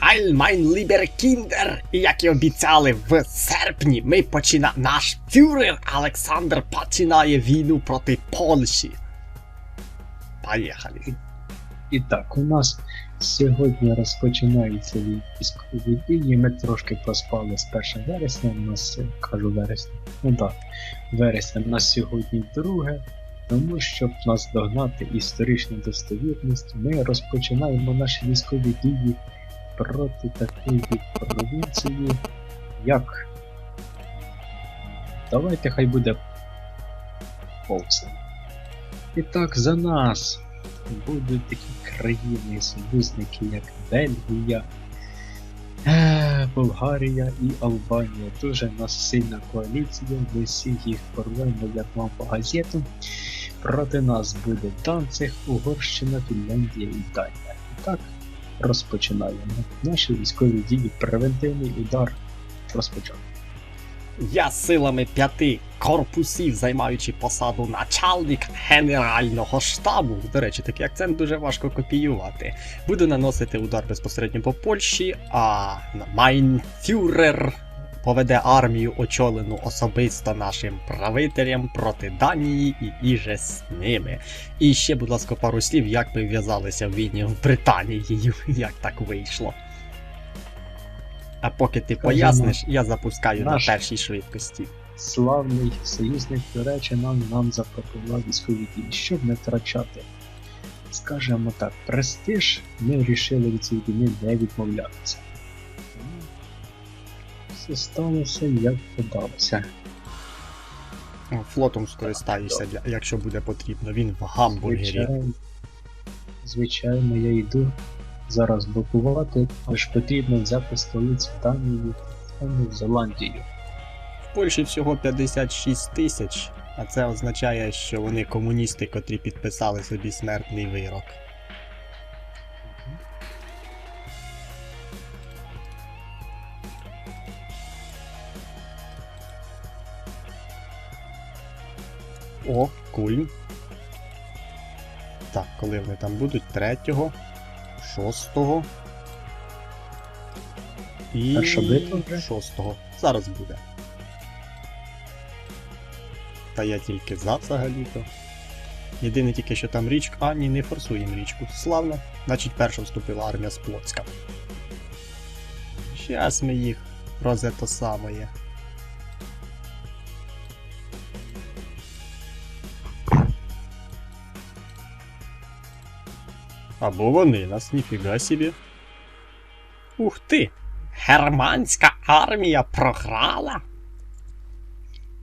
Heil mein lieber Kinder! І як і обіцяли в серпні, ми почина... наш фюрер Олександр починає війну проти Польщі. Поїхали. І так, у нас сьогодні розпочинаються військові дії. Ми трошки проспали з 1 вересня. У нас кажу вересня. Ну так, вересня. У нас сьогодні друге. Тому щоб нас догнати історичну достовірність, ми розпочинаємо наші військові дії проти такої провінції, як. Давайте хай буде Полсен. І так, за нас будуть такі країни, союзники, як Бельгія, е, Болгарія і Албанія. Дуже в нас сильна коаліція, ми всі їх порвемо, як вам по газетам. Проти нас буде Данциг, Угорщина, Фінляндія і Данія. І так, розпочинаємо. Наші військові дії, превентивний удар розпочав. Я силами п'яти корпусів, займаючи посаду начальник Генерального штабу. До речі, такий акцент дуже важко копіювати. Буду наносити удар безпосередньо по Польщі, а Майн Фюрер поведе армію, очолену особисто нашим правителям проти Данії і іже з ними. І ще, будь ласка, пару слів, як ми в'язалися в війні з Британією, як так вийшло. А поки ти Скажімо, поясниш, я запускаю наш- на першій швидкості. Славний союзник, до речі, нам, нам запропонував військові дії, щоб не втрачати. Скажемо так, престиж, ми вирішили від цієї війни не відмовлятися. Все сталося, як подалося. О, Флотом скористаюся, якщо буде потрібно. Він в гамбургері. Звичайно, звичайно, я йду зараз блокувати, аж потрібно взяти столицю Данії та Нову Зеландію. В Польщі всього 56 тисяч, а це означає, що вони комуністи, котрі підписали собі смертний вирок. О, куль. Так, коли вони там будуть? Третього, шостого. І Перша битва. Зараз буде. Та я тільки за взагалі-то. Єдине тільки, що там річка. А, ні, не форсуємо річку. Славно. Значить, перша вступила армія з Плотська. Щас ми їх розе то самоє. Або вони нас, ніфіга собі. Ух ти! Германська армія програла?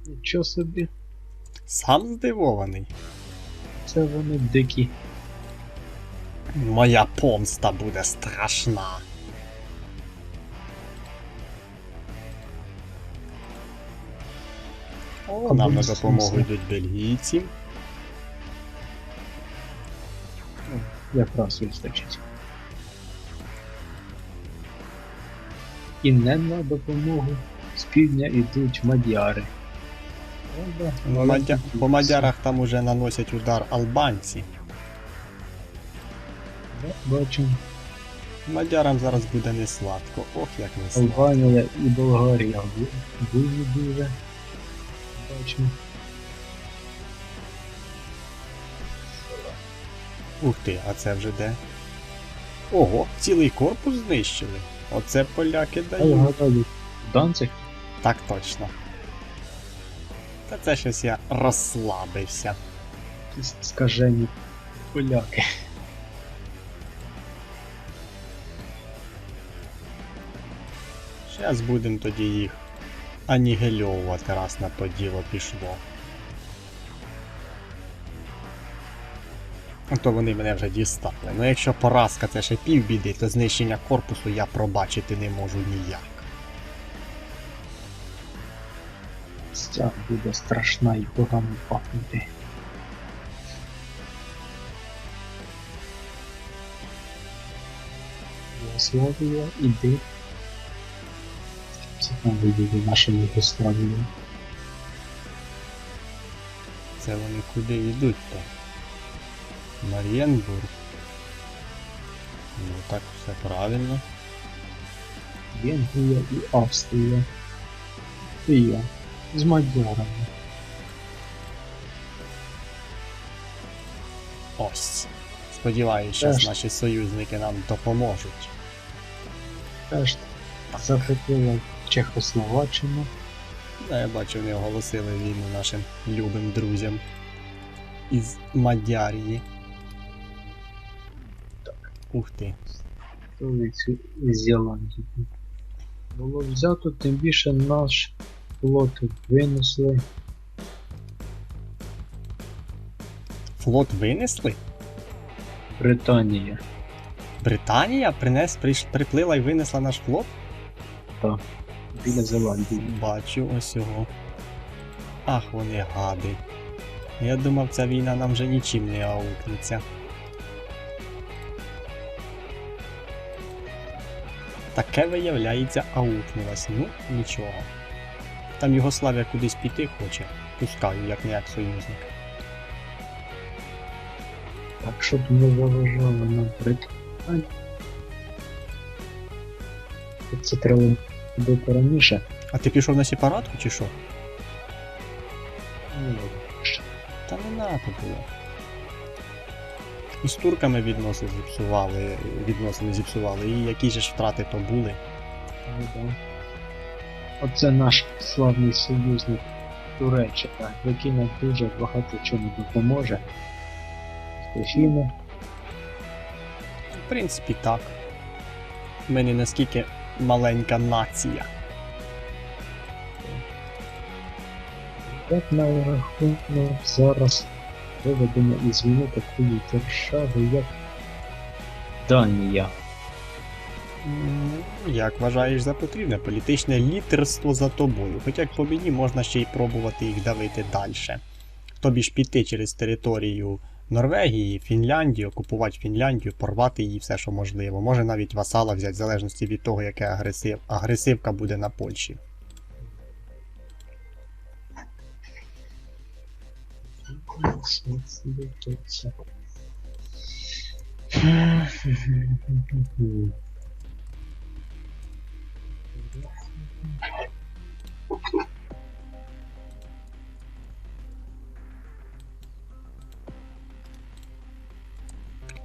Нічого собі, Сам здивований. це вони дикі. Моя помста буде страшна. О, нам на допомогу йдуть бельгійці. Якраз вистачить. І не на допомогу з півдня йдуть мадяри. Ну, мадя... По мадярах там уже наносять удар албанці. Бачимо, Мадярам зараз буде не сладко. Ох, як не сладко. Албанія і Болгарія дуже дуже. Бачимо. Ух ти, а це вже де? Ого, цілий корпус знищили. Оце поляки дають. Данцик Так точно. Та це щось я розслабився. якісь скажені поляки. Зараз будемо тоді їх анігельовувати, раз на то діло пішло. То вони мене вже дістали. Ну якщо поразка це ще півбіди, то знищення корпусу я пробачити не можу ніяк. Ця буде страшна і погано пахнути. Югославія, іди. Це там вийде наша Югославія. Це вони куди йдуть то? Мар'єнбург. Ну так все правильно. Венгрія і Австрія. І я. З мадярами. Ось. Сподіваюсь, що Теж. наші союзники нам допоможуть. Теж захопила Чехословаччину. Да, я бачу, вони оголосили війну нашим любим друзям із Мадярії. Так. Ух ти. столицю Зеландії. Було взято, тим більше наш флот винесли. Флот винесли? Британія. Британія принес, приш, приплила і винесла наш флот? Біля Зеландії. Бачу ось його. Ах, вони гади. Я думав, ця війна нам вже нічим не аукнеться. Таке виявляється аукнулось. Ну, нічого. Там Югославія кудись піти хоче. Пускаю, як не як союзник. Так, щоб не заважало нам Британія. Це треба робити раніше. А ти пішов на сепаратку чи що? Ну, Та не надо було. І з турками відносини зіпсували, відносини зіпсували, і які ж втрати то були. Ну. Оце наш славний союзник Туреччина, який нам дуже багато чому допоможе. Стефіни. В принципі, так. Ми не наскільки маленька нація. Як на рахунок зараз виведення із війни такої держави, як Данія. Як вважаєш за потрібне, політичне лідерство за тобою. Хоча як по мені можна ще й пробувати їх давити далі. Тобі ж піти через територію Норвегії, Фінляндії, окупувати Фінляндію, порвати її все, що можливо. Може навіть васала взяти, в залежності від того, яка агресив... агресивка буде на Польщі.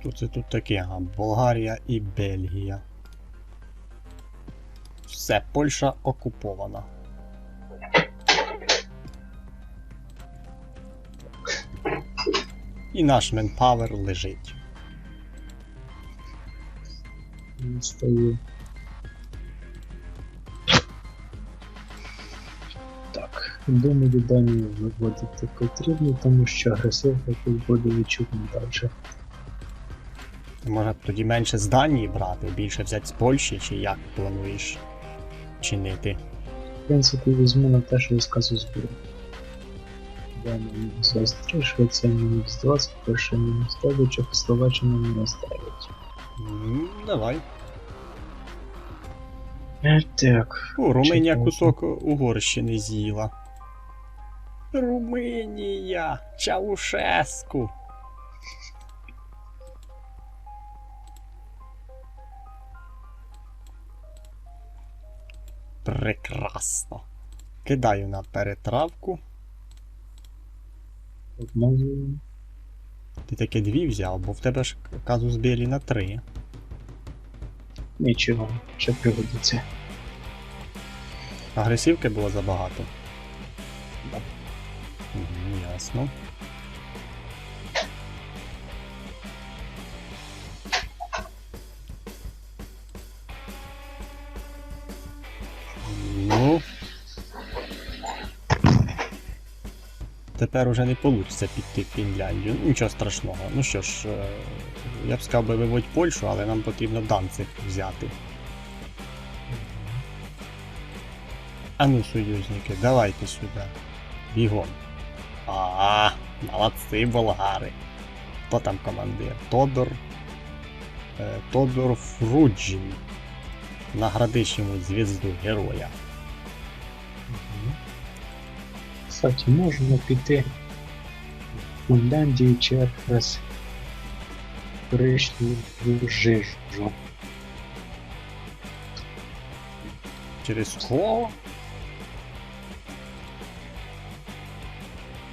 Тут це тут таке, ага, Болгарія і Бельгія. Все, Польща окупована. І наш менпавер лежить. Стає. Так, думаю, Данію виводити потрібно, тому що агресивка тут буде відчутно далі. Може тоді менше з Данії брати, більше взяти з Польщі, чи як плануєш чинити? В принципі, візьму на те, що я сказав збір. Данія мінус 23, Швеція мінус 20, Польща мінус 9, Чехословаччина мінус 9. М, давай. Е, Так, О, Румунія Чекаю. кусок Угорщини з'їла. Румунія! Чаушеску! Прекрасно. Кидаю на перетравку. Обмазуємо. Ти таке дві взяв, бо в тебе ж казус білі на три. Нічого, ще пригодиться. Агресівки було забагато. Да. Угу, ясно. Тепер уже не вийде піти Фінляндію. Ну, Нічого страшного. Ну що ж, е, я б сказав би виводь Польщу, але нам потрібно Данцик взяти. А ну, союзники, давайте сюди. Бігом. А, молодці болгари. Хто там командир? Тодор. Е, Тодор Фруджін. Наградиш йому звізду героя. Кстати, можна піти в Фінляндію через коричневу жижу. Через кого?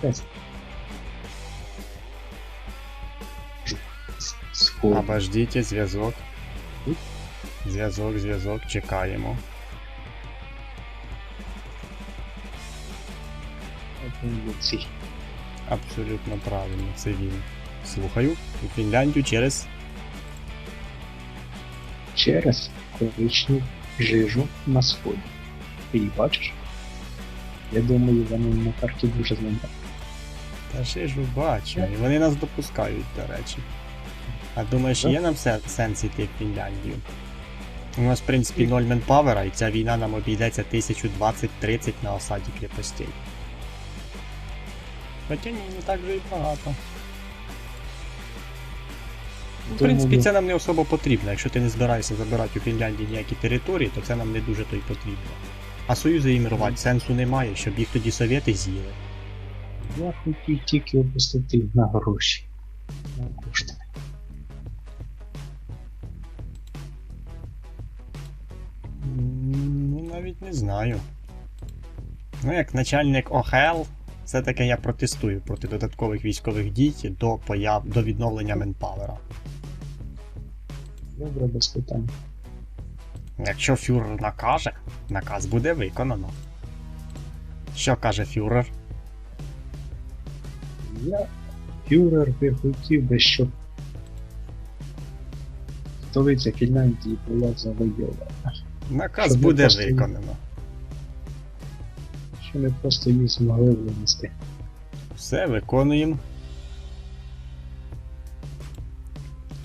Тест. Обождіть, зв'язок. Зв'язок, зв'язок, чекаємо. Ці. Абсолютно правильно, це він. Слухаю. У Фінляндію через. Через коричневу жижу на сході. Ти її бачиш? Я думаю, вони на карті дуже знайомі. Та ще ж бачу, і вони нас допускають, до речі. А думаєш, є нам се- сенс йти в Фінляндію? У нас, в принципі, 0 менпавера, і ця війна нам обійдеться 1020-30 на осаді крепостей. Хоча ні, не так вже і багато. В принципі, це нам не особо потрібно. Якщо ти не збираєшся забирати у Фінляндії ніякі території, то це нам не дуже то й потрібно. А союзи їм рвати сенсу немає, щоб їх тоді совєти з'їли. Я хотів тільки опустити на гроші. На кошти. Ну, навіть не знаю. Ну, як начальник ОХЛ, все-таки я протестую проти додаткових військових дій до появ до відновлення Менпавера. Добре, без питань. Якщо фюрер накаже, наказ буде виконано. Що каже фюрер? Я фюрер би хотів би, щоб столиця Фінляндії була завойована. Наказ Щоб буде просто- виконано. Що ми просто її змогли винести. Все, виконуємо.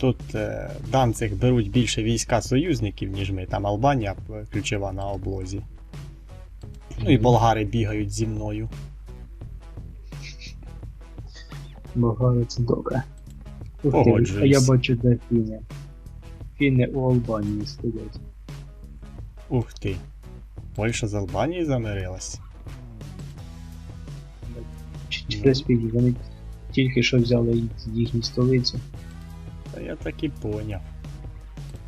Тут е, Данцих беруть більше війська союзників, ніж ми. Там Албанія ключова на облозі. Ну і болгари бігають зі мною. Болгари це добре. Ух ти, Погоджуюсь. А я бачу, де фіни. Фіни у Албанії стоять. Ух ти. Польща з Албанією замирилась. Ну. Вони тільки що взяли ї- їхню столицю. Та я так і поняв.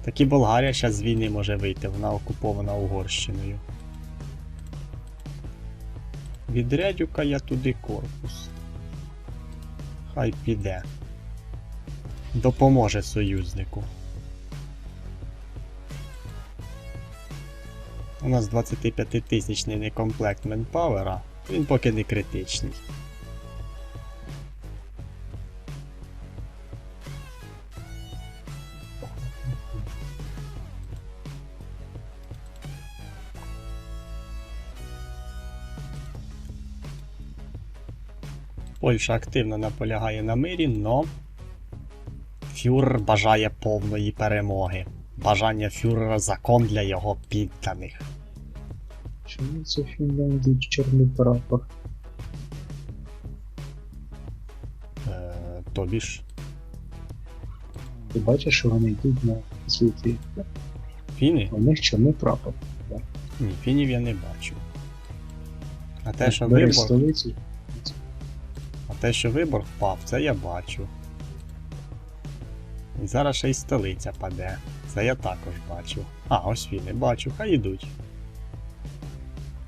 Так і Болгарія зараз з війни може вийти, вона окупована Угорщиною. Відрядю-ка я туди корпус. Хай піде. Допоможе союзнику. У нас 25-тисячний некомплект Менпауера, він поки не критичний. Польща активно наполягає на мирі, но фюрер бажає повної перемоги. Бажання фюрера закон для його підданих. Чому це Фінляндії чорний прапор? Е, тобі ж Ти бачиш, що вони йдуть на світі. фіни? У них чорний прапор. Ні, фінів я не бачу. А те, що вибор, столицю. Те, що вибор впав, це я бачу. І зараз ще й столиця паде. Це я також бачу. А, ось фіни, бачу, хай ідуть.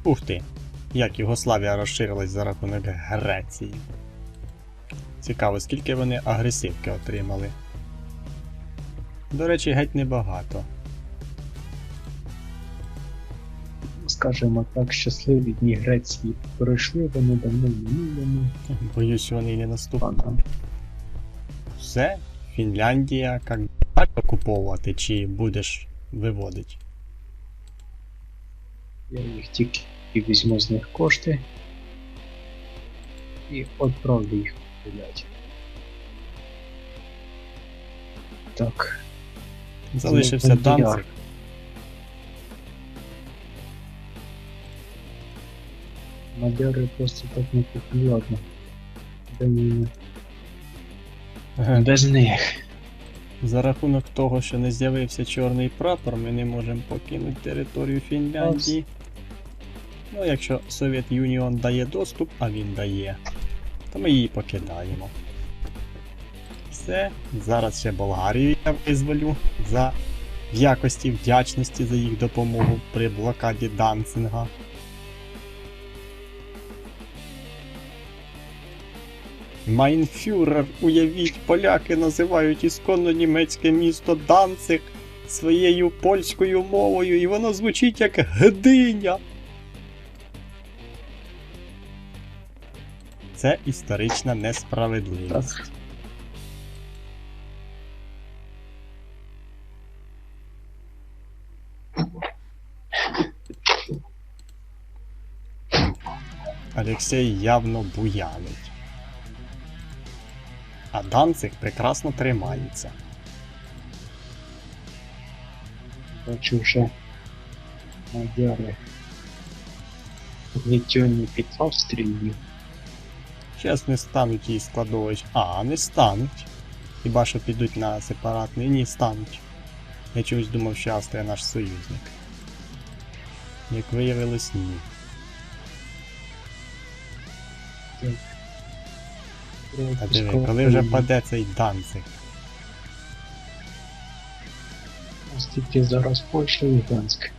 Ух ти! Як Югославія розширилась за рахунок Греції. Цікаво, скільки вони агресивки отримали. До речі, геть небагато. Скажімо так, щасливі дні Греції пройшли, вони давно минулому. Боюсь, вони не наступать. Ладно. Все, Фінляндія, як окуповувати, чи будеш виводити? Я їх тільки візьму з них кошти і відправлю їх гуляти. Так, Залишився Мадяр. Мадяри просто так не популярні. Без, Ага. без них. За рахунок того, що не з'явився чорний прапор, ми не можемо покинути територію Фінляндії. Ну, якщо Совєт Юніон дає доступ, а він дає, то ми її покидаємо. Все, зараз ще Болгарію я визволю за в якості вдячності за їх допомогу при блокаді Данцинга. Майнфюрер, уявіть, поляки називають ісконно німецьке місто Данциг своєю польською мовою, і воно звучить як Гдиня. Це історична несправедливість. Алексей явно буянить. А Данцик прекрасно тримається. Бачу вже мадяри гнітьоні під Австрією. Щас не стануть її складовищ. А, не стануть. Хіба що підуть на сепаратний? Ні, стануть. Я чогось думав, що Австрія наш союзник. Як виявилось, ні. А диви, коли вже паде цей Данцик? Оскільки зараз Польща і.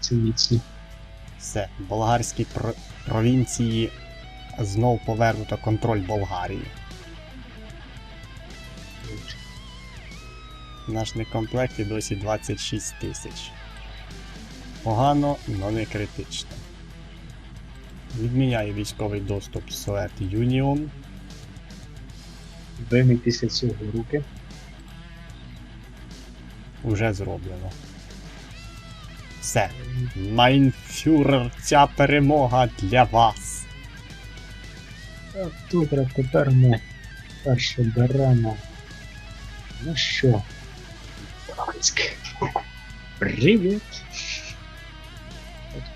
Це міцно. Все, болгарські про- провінції знов повернуто контроль Болгарії. Наш некомплект і досі 26 тисяч. Погано, но не критично. Відміняю військовий доступ Soet Union. Вимі після цього руки. Уже зроблено. Все. Майнфюрер, ця перемога для вас. Так, добре, тепер ми перше беремо. Ну що? Привіт!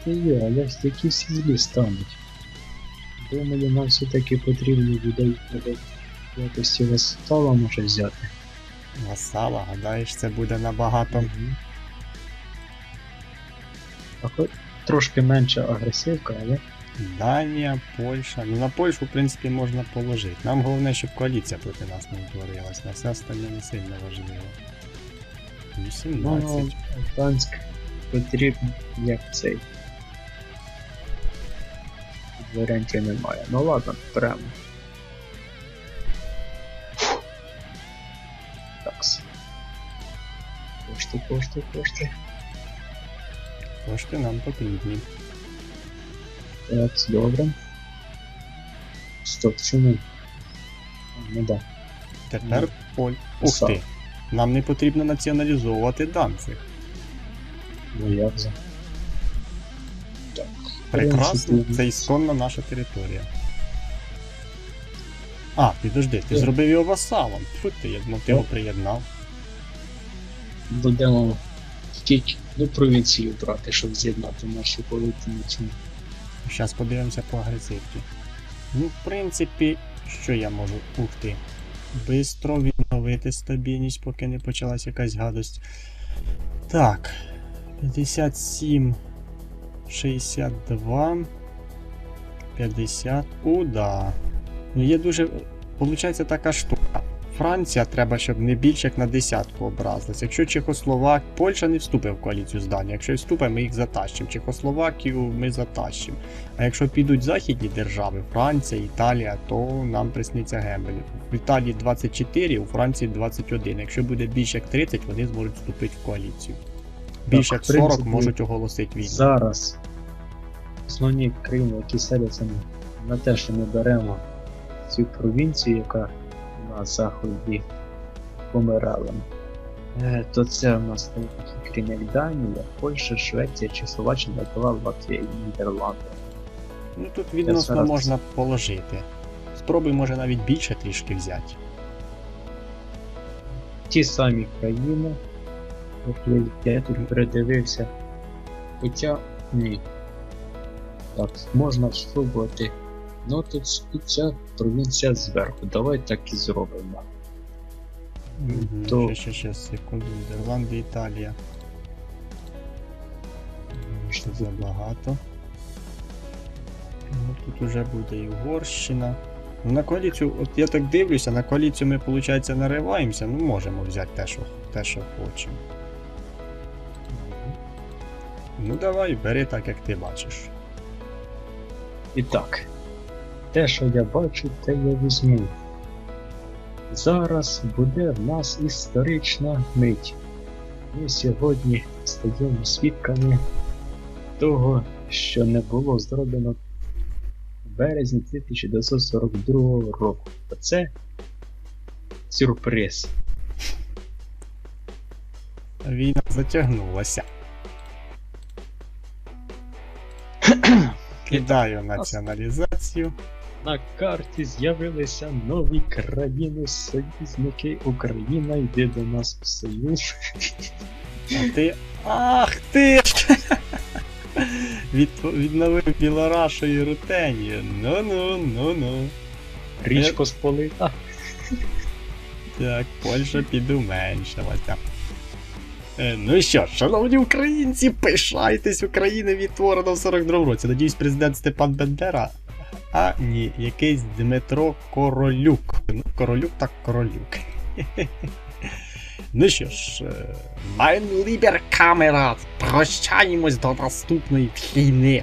Ти є, а як такі всі злі стануть. Думаю, нам все-таки потрібно людей якості весела може взяти. Васала, гадаєш, це буде набагато. Мгм. А хоч трошки менша агресивка, але Данія, Польща. Ну на Польщу, в принципі, можна положити. Нам головне, щоб коаліція проти нас не утворилась. На все остальне не сильно важливо. 18. ну, Гданськ потрібен як цей. Варіантів немає. Ну ладно, прямо. Такс. Кошти, кошти, кошти. Кошти нам потрібні. Так, добре. Стоп, чому? Ну да. Тепер Ну, Поль. Ух ти! Нам не потрібно націоналізовувати Данциг. Ну як за. Прекрасно, це ісконна наша територія. А, підожди, ти Е. зробив його васалом. Фу ти, я думав, ти його Е. приєднав. Будемо тільки до провінції брати, щоб з'єднати наші політики. Зараз подивимося по агресивці. Ну, в принципі, що я можу? Ух ти. Бистро відновити стабільність, поки не почалась якась гадость. Так. 57. 62. 50. У, да. Ну, є дуже. Получається така штука. Франція треба, щоб не більше як на десятку образилась. Якщо Чехословак, Польща не вступить в коаліцію з Данією. Якщо вступить, ми їх затащимо. Чехословакію ми затащимо. А якщо підуть західні держави, Франція, Італія, то нам присниться гемель. В Італії 24, у Франції 21. Якщо буде більше як 30, вони зможуть вступити в коаліцію. Більше як 40 принципі, можуть оголосити війну. Зараз основні країни, які селяться на- те, що ми беремо цю провінцію, яка на заході помирала, е, то це в нас такі країни як Данія, Польща, Швеція, Чехословаччина, Литва, Латвія і Нідерланди. Ну тут відносно зараз- можна положити. Спробуй, може, навіть більше трішки взяти. Ті самі країни, от я, тут передивився. Хоча ні. Так, можна спробувати. Ну тут і ця провінція зверху. Давай так і зробимо. То- Ще, ще, ще, секунду. Нідерланди, Італія. Що забагато. Ну, тут уже буде і Угорщина. Ну, на коаліцію, от я так дивлюся, на коаліцію ми, виходить, нариваємося, ну можемо взяти те, що, те, що хочемо. Ну давай, бери так, як ти бачиш. І так, те, що я бачу, те я візьму. Зараз буде в нас історична мить. Ми сьогодні стаємо свідками того, що не було зроблено в березні 1942 року. Оце сюрприз. Війна затягнулася. Кидаю націоналізацію. На карті з'явилися нові країни-союзники. Україна йде до нас в союз. А ти. Ах ти! Від, відновив Білорашу і Рутенію. Ну-ну, ну-ну. Річ. Посполита. Так, Польща підуменшилася. Е, Ну що, шановні українці, пишайтесь, Україна відтворена в 42 році. Надіюсь, президент Степан Бендера. А ні, якийсь Дмитро Королюк. Ну, Королюк так королюк. Ну що ж, Mein lieber Камера, прощаємось до наступної війни.